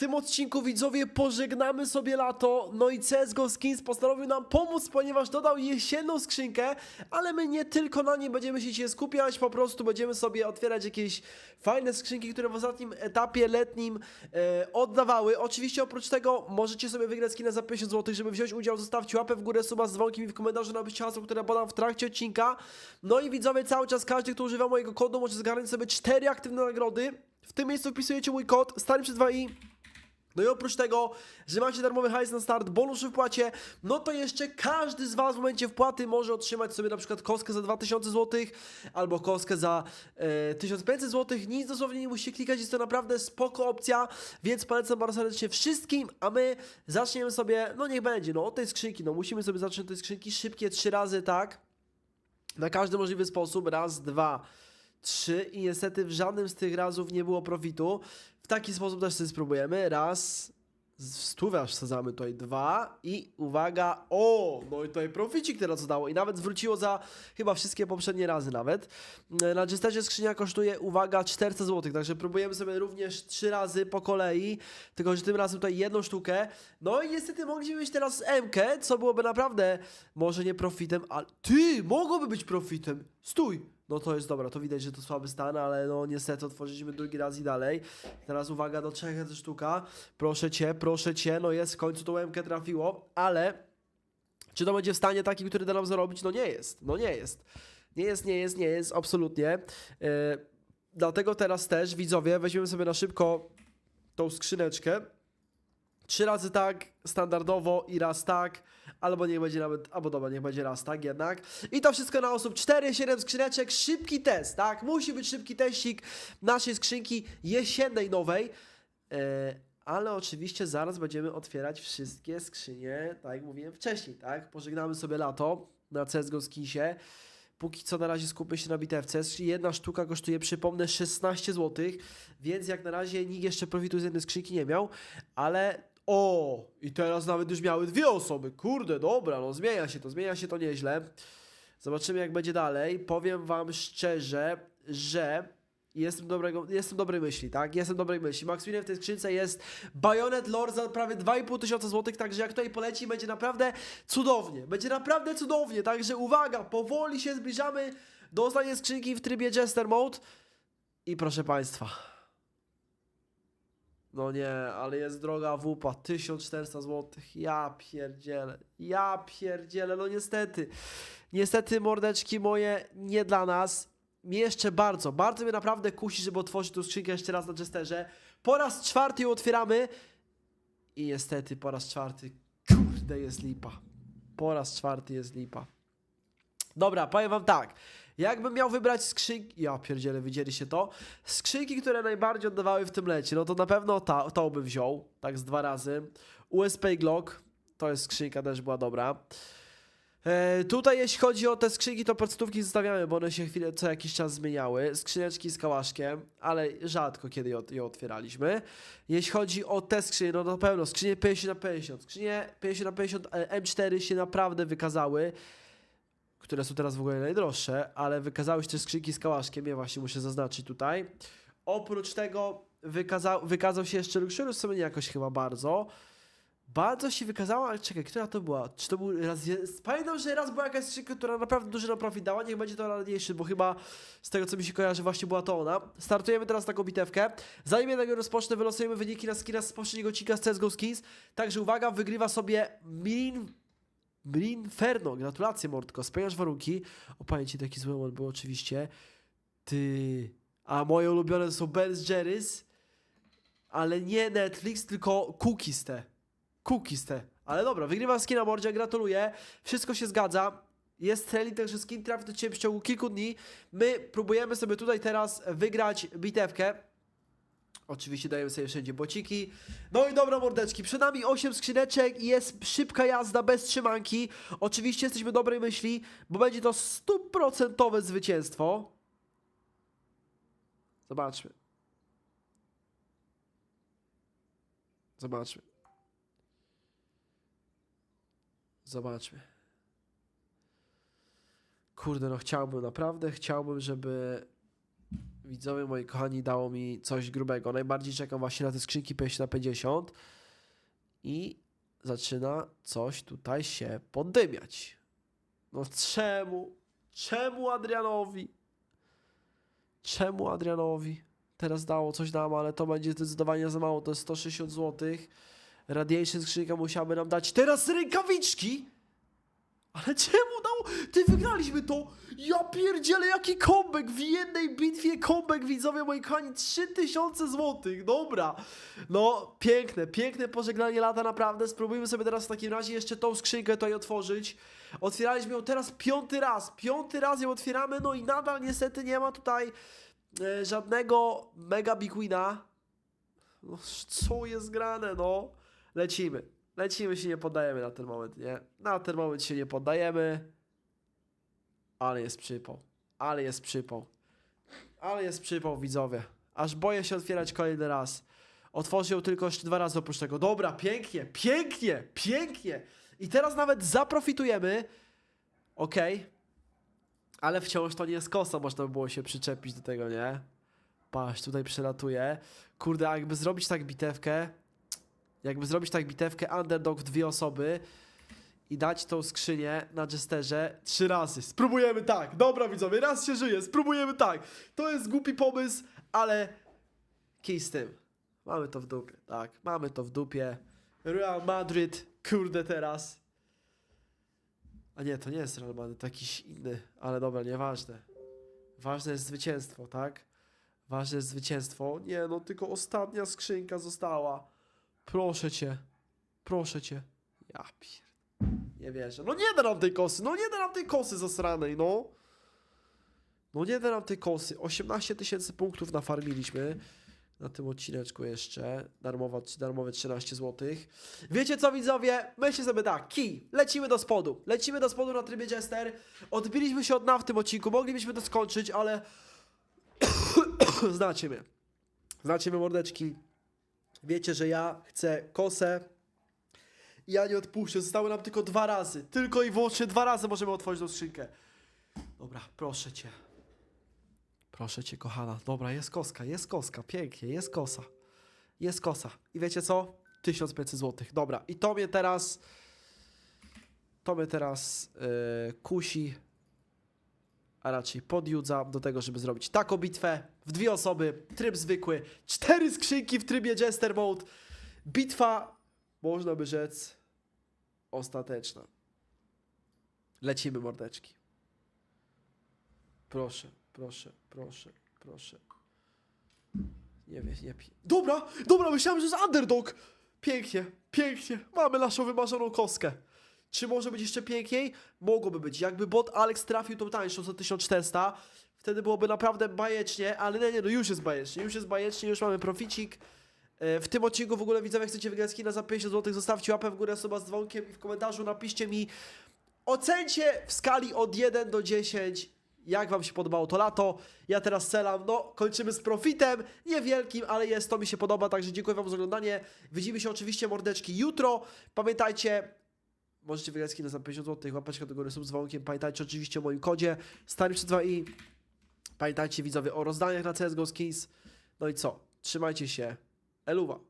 tym odcinku widzowie pożegnamy sobie lato, no i CSGO Skins postanowił nam pomóc, ponieważ dodał jesienną skrzynkę, ale my nie tylko na niej będziemy się dzisiaj skupiać, po prostu będziemy sobie otwierać jakieś fajne skrzynki, które w ostatnim etapie letnim e, oddawały. Oczywiście oprócz tego możecie sobie wygrać skinę za 50 zł, żeby wziąć udział, zostawcie łapę w górę, suba z dzwonkiem i w komentarzu napiszcie hasło, które podam w trakcie odcinka. No i widzowie, cały czas każdy, kto używa mojego kodu, może zgarnąć sobie 4 aktywne nagrody. W tym miejscu wpisujecie mój kod, stary przez 2i. No i oprócz tego, że macie darmowy hajs na start, bonus w wpłacie, no to jeszcze każdy z Was w momencie wpłaty może otrzymać sobie na przykład kostkę za 2000 zł albo kostkę za e, 1500 zł. Nic dosłownie nie musicie klikać, jest to naprawdę spoko opcja, więc polecam bardzo serdecznie wszystkim, a my zaczniemy sobie, no niech będzie, no od tej skrzynki, no musimy sobie zacząć od tej skrzynki szybkie trzy razy, tak? Na każdy możliwy sposób, raz, dwa, trzy i niestety w żadnym z tych razów nie było profitu. W taki sposób też sobie spróbujemy. Raz, stówę aż wsadzamy tutaj, dwa i uwaga, o, no i tutaj proficik teraz dało i nawet zwróciło za chyba wszystkie poprzednie razy nawet. E, Na Jesterze skrzynia kosztuje, uwaga, 400 zł, także próbujemy sobie również trzy razy po kolei, tylko że tym razem tutaj jedną sztukę. No i niestety mogliśmy mieć teraz MK, co byłoby naprawdę może nie profitem, ale ty, mogłoby być profitem, stój! No to jest dobra, to widać, że to słaby stan, ale no niestety otworzyliśmy drugi raz i dalej. Teraz uwaga, do trzech sztuka. Proszę cię, proszę cię, no jest, w końcu tą łemkę trafiło, ale czy to będzie w stanie takim, który da nam zarobić? No nie jest, no nie jest. Nie jest, nie jest, nie jest, absolutnie. Yy, dlatego teraz też, widzowie, weźmiemy sobie na szybko tą skrzyneczkę. Trzy razy tak, standardowo i raz tak, albo niech będzie nawet, albo dobra, niech będzie raz tak jednak. I to wszystko na osób 4, 7 skrzyneczek, szybki test, tak? Musi być szybki teścik naszej skrzynki jesiennej nowej. E, ale oczywiście zaraz będziemy otwierać wszystkie skrzynie, tak jak mówiłem wcześniej, tak? Pożegnamy sobie lato na CSGO Skinsie. Póki co na razie skupmy się na bitewce. Jedna sztuka kosztuje, przypomnę, 16 zł, więc jak na razie nikt jeszcze profitu z jednej skrzynki nie miał, ale o, i teraz nawet już miały dwie osoby. Kurde, dobra, no zmienia się to, zmienia się to nieźle. Zobaczymy jak będzie dalej. Powiem wam szczerze, że jestem dobrego, jestem dobrej myśli, tak? Jestem dobrej myśli. Maximilian w tej skrzynce jest Bayonet Lore za prawie 2,5 tysiąca złotych, także jak tutaj poleci, będzie naprawdę cudownie. Będzie naprawdę cudownie, także uwaga, powoli się zbliżamy do ostatniej skrzynki w trybie Jester Mode. I proszę państwa, no nie, ale jest droga wupa, 1400 zł. Ja pierdzielę, ja pierdzielę, no niestety. Niestety, mordeczki moje, nie dla nas. Jeszcze bardzo, bardzo mnie naprawdę kusi, żeby otworzyć tą skrzynkę jeszcze raz na Jesterze. Po raz czwarty ją otwieramy. I niestety, po raz czwarty, kurde, jest lipa. Po raz czwarty jest lipa. Dobra, powiem wam tak. Jakbym miał wybrać skrzynki. Ja pierdzielę, widzieliście to? Skrzynki, które najbardziej oddawały w tym lecie, no to na pewno ta, tą bym wziął, tak z dwa razy. USP Glock, to jest skrzynka, też była dobra. E, tutaj jeśli chodzi o te skrzynki, to podstówki zostawiamy, bo one się chwilę, co jakiś czas zmieniały. Skrzyneczki z kałaszkiem, ale rzadko kiedy je, otwieraliśmy. Jeśli chodzi o te skrzynie, no na pewno skrzynie 50 na 50. Skrzynie 50 na 50 e, M4 się naprawdę wykazały które są teraz w ogóle najdroższe, ale wykazały się też skrzynki z kałaszkiem, ja właśnie muszę zaznaczyć tutaj. Oprócz tego wykazał, wykazał się jeszcze Luxurious Summon jakoś chyba bardzo. Bardzo się wykazała, ale czekaj, która to była? Czy to był raz... Pamiętam, że raz była jakaś skrzynka, która naprawdę duży na profit dała, niech będzie to radniejszy, bo chyba z tego co mi się kojarzy właśnie była to ona. Startujemy teraz taką bitewkę. Zanim jednak rozpocznę, wylosujemy wyniki na skina z poprzedniego odcinka z CSGO Skins. Także uwaga, wygrywa sobie Milin Brinferno, gratulacje Mordko, spełniasz warunki. O pamięci taki zły moment był oczywiście. Ty. A moje ulubione są Ben Jerry's, ale nie Netflix, tylko cookies te. Cookies te. Ale dobra, wygrywa skina Mordzia, gratuluję. Wszystko się zgadza. Jest trailing, także skin trafi do Ciebie w ciągu kilku dni. My próbujemy sobie tutaj teraz wygrać bitewkę. Oczywiście dajemy sobie wszędzie bociki. No i dobra mordeczki, przed nami 8 skrzyneczek i jest szybka jazda bez trzymanki. Oczywiście jesteśmy dobrej myśli, bo będzie to stuprocentowe zwycięstwo. Zobaczmy. Zobaczmy. Zobaczmy. Kurde, no chciałbym, naprawdę chciałbym, żeby widzowie moi kochani, dało mi coś grubego. Najbardziej czekam właśnie na te skrzynki 50 na 50 i zaczyna coś tutaj się poddymiać. No czemu? Czemu Adrianowi? Czemu Adrianowi? Teraz dało coś nam, ale to będzie zdecydowanie za mało. To jest 160 zł. Radiation skrzynka musiałaby nam dać teraz rękawiczki. Ale czemu? Ty wygraliśmy to! Ja pierdzielę jaki comeback! W jednej bitwie comeback, widzowie moi kochani, 3000 zł, dobra! No, piękne, piękne pożegnanie lata, naprawdę. Spróbujmy sobie teraz w takim razie jeszcze tą skrzynkę tutaj otworzyć. Otwieraliśmy ją teraz piąty raz, piąty raz ją otwieramy, no i nadal niestety nie ma tutaj e, żadnego mega big wina. No, co jest grane, no? Lecimy. Lecimy, się nie poddajemy na ten moment, nie? Na ten moment się nie poddajemy. Ale jest przypał. Ale jest przypał. Ale jest przypał, widzowie. Aż boję się otwierać kolejny raz. Otworzę ją tylko jeszcze dwa razy oprócz tego. Dobra, pięknie, pięknie, pięknie. I teraz nawet zaprofitujemy. Okej. Ale wciąż to nie jest kosa, można by było się przyczepić do tego, nie? Patrz, tutaj przelatuje. Kurde, jakby zrobić tak bitewkę, jakby zrobić tak bitewkę underdog w dwie osoby i dać tą skrzynię na jesterze trzy razy. Spróbujemy tak. Dobra widzowie, raz się żyje, spróbujemy tak. To jest głupi pomysł, ale kij z tym. Mamy to w dupie, tak. Mamy to w dupie. Real Madrid, kurde teraz. A nie, to nie jest Real Madrid, to jakiś inny, ale dobra, nieważne. Ważne jest zwycięstwo, tak? Ważne jest zwycięstwo. Nie, no tylko ostatnia skrzynka została. Proszę cię. Proszę cię. Ja pier... Nie wierzę. No nie da nam tej kosy. No nie da nam tej kosy zasranej, no. No nie da nam tej kosy. 18 tysięcy punktów nafarmiliśmy na tym odcineczku jeszcze. Darmowa, darmowe 13 zł. Wiecie co widzowie? Myślę sobie tak. Key. Lecimy do spodu. Lecimy do spodu na trybie Jester. Odbiliśmy się od dna w tym odcinku. Moglibyśmy to skończyć, ale... Znacie mnie. Znacie mnie mordeczki. Wiecie, że ja chcę kosę. I ja nie odpuszczę. Zostały nam tylko dwa razy. Tylko i wyłącznie dwa razy możemy otworzyć tą skrzynkę. Dobra, proszę cię. Proszę cię, kochana. Dobra, jest koska, jest koska. Pięknie, jest kosa. Jest kosa. I wiecie co? 1500 zł. Dobra, i to mnie teraz. To mnie teraz yy, kusi. A raczej podjudza do tego, żeby zrobić taką bitwę w dwie osoby, tryb zwykły, cztery skrzynki w trybie Jester Mode. Bitwa, można by rzec, ostateczna. Lecimy, mordeczki. Proszę, proszę, proszę, proszę. Nie wiem, nie pi... Dobra, dobra, myślałem, że jest underdog. Pięknie, pięknie. Mamy naszą wymarzoną kostkę. Czy może być jeszcze piękniej? Mogłoby być. Jakby bot Alex trafił tą tańszą za 1400, wtedy byłoby naprawdę bajecznie, ale nie, nie, no już jest bajecznie, już jest bajecznie, już mamy proficik. E, W tym odcinku w ogóle widzowie chcecie wygrać skina za 50 zł, zostawcie łapę w górę osoba z dzwonkiem i w komentarzu napiszcie mi ocencie w skali od 1 do 10 jak wam się podobało to lato. Ja teraz celam, no kończymy z profitem, niewielkim, ale jest, to mi się podoba, także dziękuję wam za oglądanie. Widzimy się oczywiście mordeczki jutro. Pamiętajcie, możecie wygrać skina za 50 zł, łapeczka do góry sub z dzwonkiem. Pamiętajcie oczywiście o moim kodzie stary przez 2 i pamiętajcie widzowie o rozdaniach na CSGO Skins. No i co? Trzymajcie się. Eluva.